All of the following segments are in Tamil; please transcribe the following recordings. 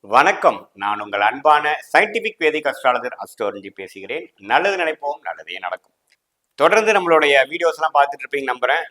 வணக்கம். நான் உங்கள் அன்பான சயின்டிபிக் வேதிக் அஸ்ட்ராலஜர் அஸ்டோரஞ்சி பேசுகிறேன். நல்லது நினைப்போம் நல்லதே நடக்கும். தொடர்ந்து நம்மளுடைய வீடியோஸ்லாம் பார்த்துட்டு இருப்பீங்க நம்புகிறேன்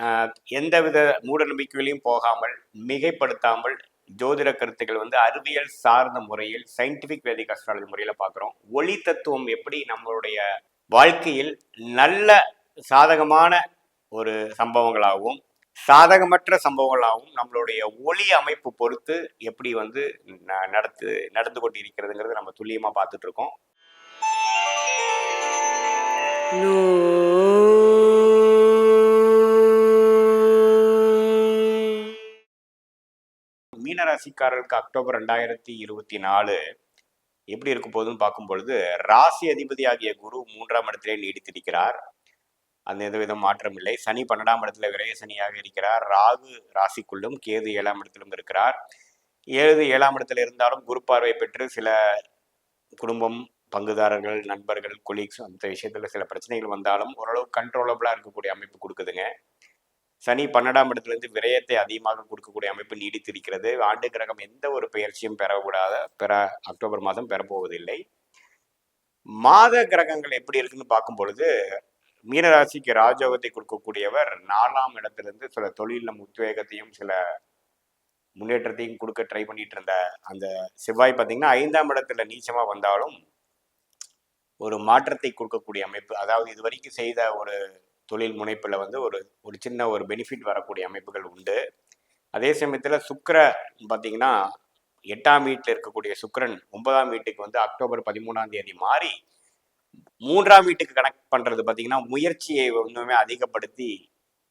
ஆஹ் எந்தவித மூட நம்பிக்கைகளையும் போகாமல் மிகைப்படுத்தாமல் ஜோதிட கருத்துக்கள் வந்து அறிவியல் சார்ந்த முறையில் சயின்டிபிக் வேதிக் அஸ்ட்ராலஜி முறையில் பார்க்குறோம். ஒளி தத்துவம் எப்படி நம்மளுடைய வாழ்க்கையில் நல்ல சாதகமான ஒரு சம்பவங்களாகவும் சாதகமற்ற சம்பவங்களாகவும் நம்மளுடைய ஒளி அமைப்பு பொறுத்து எப்படி வந்து ந- நடத்து நடந்து கொண்டு இருக்கிறதுங்கிறத நம்ம துல்லியமாக பார்த்துட்டு இருக்கோம் மீனராசிக்காரர்களுக்கு அக்டோபர் ரெண்டாயிரத்தி இருபத்தி நாலு எப்படி இருக்கும் போதுன்னு பார்க்கும் பொழுது ராசி அதிபதியாகிய குரு மூன்றாம் இடத்திலே நீடித்திருக்கிறார். அந்த எந்தவித மாற்றம் இல்லை. சனி பன்னெண்டாம் இடத்துல விரய சனியாக இருக்கிறார். ராகு ராசிக்குள்ளும் கேது ஏழாம் இடத்திலும் இருக்கிறார். ஏழு ஏழாம் இடத்துல இருந்தாலும் குரு பார்வை பெற்று சில குடும்பம் பங்குதாரர்கள் நண்பர்கள் கொலீக்ஸ் அந்த விஷயத்துல சில பிரச்சனைகள் வந்தாலும் ஓரளவு கண்ட்ரோலபிளா இருக்கக்கூடிய அமைப்பு கொடுக்குதுங்க. சனி பன்னெண்டாம் இடத்துலேருந்து விரயத்தை அதிகமாக கொடுக்கக்கூடிய அமைப்பு நீடித்திருக்கிறது. ஆண்டு கிரகம் எந்த ஒரு பயிற்சியும் பெறக்கூடாத பெற அக்டோபர் மாதம் பெறப்போவதில்லை. மாத கிரகங்கள் எப்படி இருக்குன்னு பார்க்கும் பொழுது மீனராசிக்கு ராஜயோகத்தை கொடுக்கக்கூடியவர் நாலாம் இடத்திலிருந்து சில தொழிலில் உத்வேகத்தையும் சில முன்னேற்றத்தையும் கொடுக்க ட்ரை பண்ணிட்டு இருந்த அந்த செவ்வாய் பார்த்தீங்கன்னா ஐந்தாம் இடத்துல நீச்சமாக வந்தாலும் ஒரு மாற்றத்தை கொடுக்கக்கூடிய அமைப்பு அதாவது இது வரைக்கும் செய்த ஒரு தொழில் முனைப்பில் வந்து ஒரு ஒரு சின்ன ஒரு பெனிஃபிட் வரக்கூடிய அமைப்புகள் உண்டு. அதே சமயத்தில் சுக்கர பார்த்தீங்கன்னா எட்டாம் வீட்டில் இருக்கக்கூடிய சுக்கரன் ஒன்பதாம் வீட்டுக்கு வந்து அக்டோபர் பதிமூணாம் தேதி மாறி மூன்றாம் வீட்டுக்கு கனெக்ட் பண்ணுறது பார்த்தீங்கன்னா முயற்சியை இன்னுமே அதிகப்படுத்தி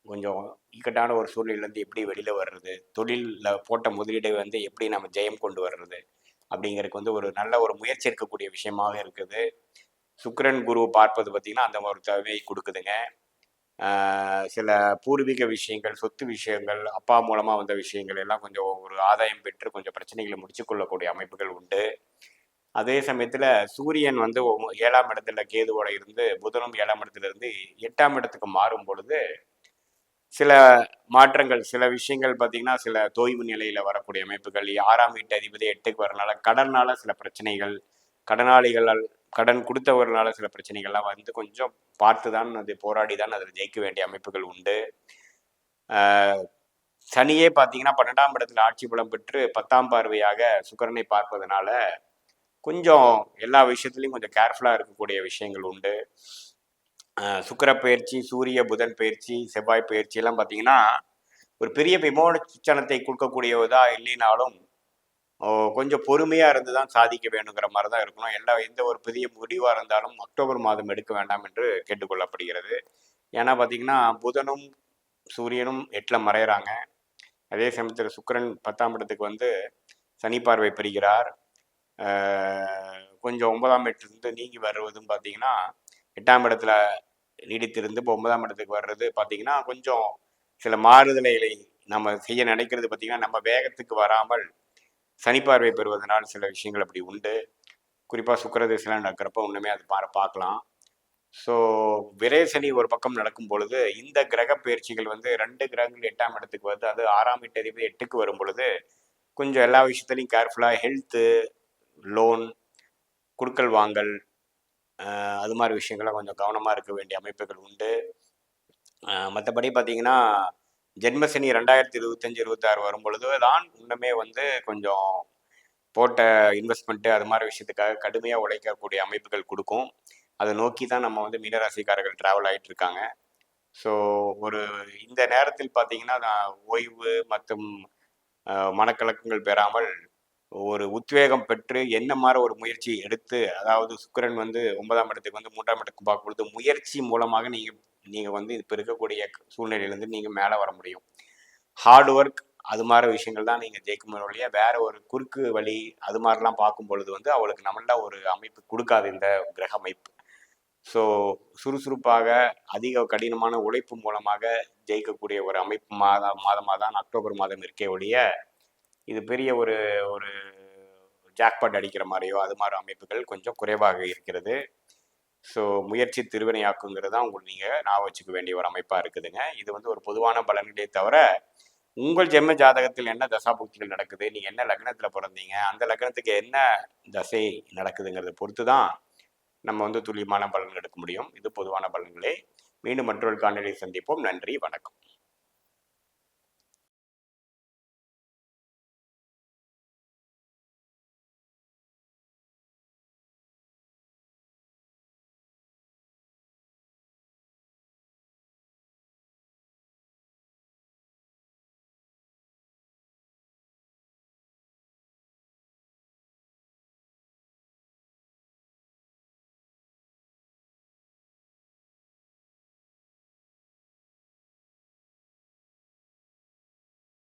கொஞ்சம் இக்கட்டான ஒரு சூழ்நிலையிலேருந்து எப்படி வெளியில் வர்றது தொழிலில் போட்ட முதலீடை வந்து எப்படி நம்ம ஜெயம் கொண்டு வர்றது அப்படிங்கிறதுக்கு வந்து ஒரு நல்ல ஒரு முயற்சி இருக்கக்கூடிய விஷயமாக இருக்குது. சுக்கரன் குரு பார்ப்பது பார்த்தீங்கன்னா அந்த ஒரு தேவையை கொடுக்குதுங்க. சில பூர்வீக விஷயங்கள் சொத்து விஷயங்கள் அப்பா மூலமாக வந்த விஷயங்கள் எல்லாம் கொஞ்சம் ஒரு ஆதாயம் பெற்று கொஞ்சம் பிரச்சனைகளை முடிச்சு கொள்ளக்கூடிய அமைப்புகள் உண்டு. அதே சமயத்தில் சூரியன் வந்து ஏழாம் இடத்துல கேதுவோட இருந்து புதனும் ஏழாம் இடத்துல இருந்து எட்டாம் இடத்துக்கு மாறும் பொழுது சில மாற்றங்கள் சில விஷயங்கள் பார்த்தீங்கன்னா சில தோய்வு நிலையில் வரக்கூடிய அமைப்புகள் ஆறாம் வீட்டு அதிபதி எட்டுக்கு வரனால கடனால சில பிரச்சனைகள் கடனாளிகளால் கடன் கொடுத்தவர்களால் சில பிரச்சனைகள்லாம் வந்து கொஞ்சம் பார்த்து தான் அது போராடி தான் அதில் ஜெயிக்க வேண்டிய அமைப்புகள் உண்டு. சனியே பார்த்தீங்கன்னா பன்னெண்டாம் இடத்துல ஆட்சி பலம் பெற்று பத்தாம் பார்வையாக சுக்கரனை பார்ப்பதனால கொஞ்சம் எல்லா விஷயத்துலையும் கொஞ்சம் கேர்ஃபுல்லாக இருக்கக்கூடிய விஷயங்கள் உண்டு. சுக்கர சுக்கிர பயிற்சி சூரிய புதன் பயிற்சி செவ்வாய் பயிற்சி எல்லாம் பார்த்தீங்கன்னா ஒரு பெரிய விமோச்சனத்தை கொடுக்கக்கூடியதா இல்லைனாலும் கொஞ்சம் பொறுமையாக இருந்து தான் சாதிக்க வேணுங்கிற மாதிரி தான் இருக்கணும். எல்லா எந்த ஒரு பெரிய முடிவாக இருந்தாலும் அக்டோபர் மாதம் எடுக்க வேண்டாம் என்று கேட்டுக்கொள்ளப்படுகிறது. ஏன்னா பார்த்தீங்கன்னா புதனும் சூரியனும் எட்டில் மறையிறாங்க. அதே சமயத்தில் சுக்கரன் பத்தாம் இடத்துக்கு வந்து சனி பார்வை பெறுகிறார். கொஞ்சம் ஒன்பதாம் இடத்துலேருந்து நீங்கி வருவதும் பார்த்தீங்கன்னா எட்டாம் இடத்துல நீடித்திருந்து இப்போ ஒன்பதாம் இடத்துக்கு வர்றது பார்த்தீங்கன்னா கொஞ்சம் சில மாறுதலைகளை நம்ம செய்ய நினைக்கிறது பார்த்தீங்கன்னா நம்ம வேகத்துக்கு வராமல் சனி பார்வை பெறுவதனால் சில விஷயங்கள் அப்படி உண்டு. குறிப்பாக சுக்கரதேசலாம் நடக்கிறப்ப ஒன்றுமே அது பார பார்க்கலாம். ஸோ விரை சனி ஒரு பக்கம் நடக்கும் பொழுது இந்த கிரக பயிற்சிகள் வந்து ரெண்டு கிரகங்கள் எட்டாம் இடத்துக்கு வருது. அது ஆறாம் எட்டு அதிபதி எட்டுக்கு வரும் பொழுது கொஞ்சம் எல்லா விஷயத்துலையும் கேர்ஃபுல்லாக ஹெல்த்து லோன் குடுக்கல் வாங்கல் அது மாதிரி விஷயங்கள்லாம் கொஞ்சம் கவனமாக இருக்க வேண்டிய அமைப்புகள் உண்டு. மற்றபடி பார்த்தீங்கன்னா ஜென்மசனி ரெண்டாயிரத்தி இருபத்தஞ்சி இருபத்தாறு வரும் பொழுது தான் இன்னுமே வந்து கொஞ்சம் போட்ட இன்வெஸ்ட்மெண்ட்டு அது மாதிரி விஷயத்துக்காக கடுமையாக உழைக்கக்கூடிய அமைப்புகள் கொடுக்கும். அதை நோக்கி தான் நம்ம வந்து மீனராசிக்காரர்கள் ட்ராவல் ஆகிட்டு இருக்காங்க. ஸோ ஒரு இந்த நேரத்தில் பார்த்தீங்கன்னா ஓய்வு மற்றும் மனக்கலக்கங்கள் பெறாமல் ஒரு உத்வேகம் பெற்று என்ன மாதிரி ஒரு முயற்சி எடுத்து அதாவது சுக்கிரன் வந்து ஒன்பதாம் இடத்துக்கு வந்து மூன்றாம் இடத்துக்கு பார்க்கும் பொழுது முயற்சி மூலமாக நீங்கள் நீங்கள் வந்து இப்போ இருக்கக்கூடிய சூழ்நிலையிலேருந்து நீங்கள் மேலே வர முடியும். ஹார்ட் ஒர்க் அது மாதிரி விஷயங்கள் தான் நீங்கள் ஜெயிக்கும் வழியாக இல்லையா வேற ஒரு குறுக்கு வழி அது மாதிரிலாம் பார்க்கும் பொழுது வந்து அவளுக்கு நம்மள ஒரு அமைப்பு கொடுக்காது இந்த கிரக அமைப்பு. ஸோ சுறுசுறுப்பாக அதிக கடினமான உழைப்பு மூலமாக ஜெயிக்கக்கூடிய ஒரு அமைப்பு மாத மாதமாக தான் அக்டோபர் மாதம் இருக்கே ஒழிய இது பெரிய ஒரு ஒரு ஜாக்பாட் அடிக்கிற மாதிரியோ அது மாதிரி அமைப்புகள் கொஞ்சம் குறைவாக இருக்கிறது. ஸோ முயற்சி திருவினையாக்குங்கிறது தான் உங்களுக்கு நீங்கள் நான் வச்சுக்க வேண்டிய ஒரு அமைப்பாக இருக்குதுங்க. இது வந்து ஒரு பொதுவான பலன்களே தவிர உங்கள் ஜென்ம ஜாதகத்தில் என்ன தசாபுக்திகள் நடக்குது? நீங்கள் என்ன லக்னத்தில் பிறந்தீங்க? அந்த லக்னத்துக்கு என்ன தசை நடக்குதுங்கிறத பொறுத்து தான் நம்ம வந்து துல்லியமான பலன்கள் எடுக்க முடியும். இது பொதுவான பலன்களே. மீண்டும் மற்றொரு காணொலியை சந்திப்போம். நன்றி. வணக்கம்.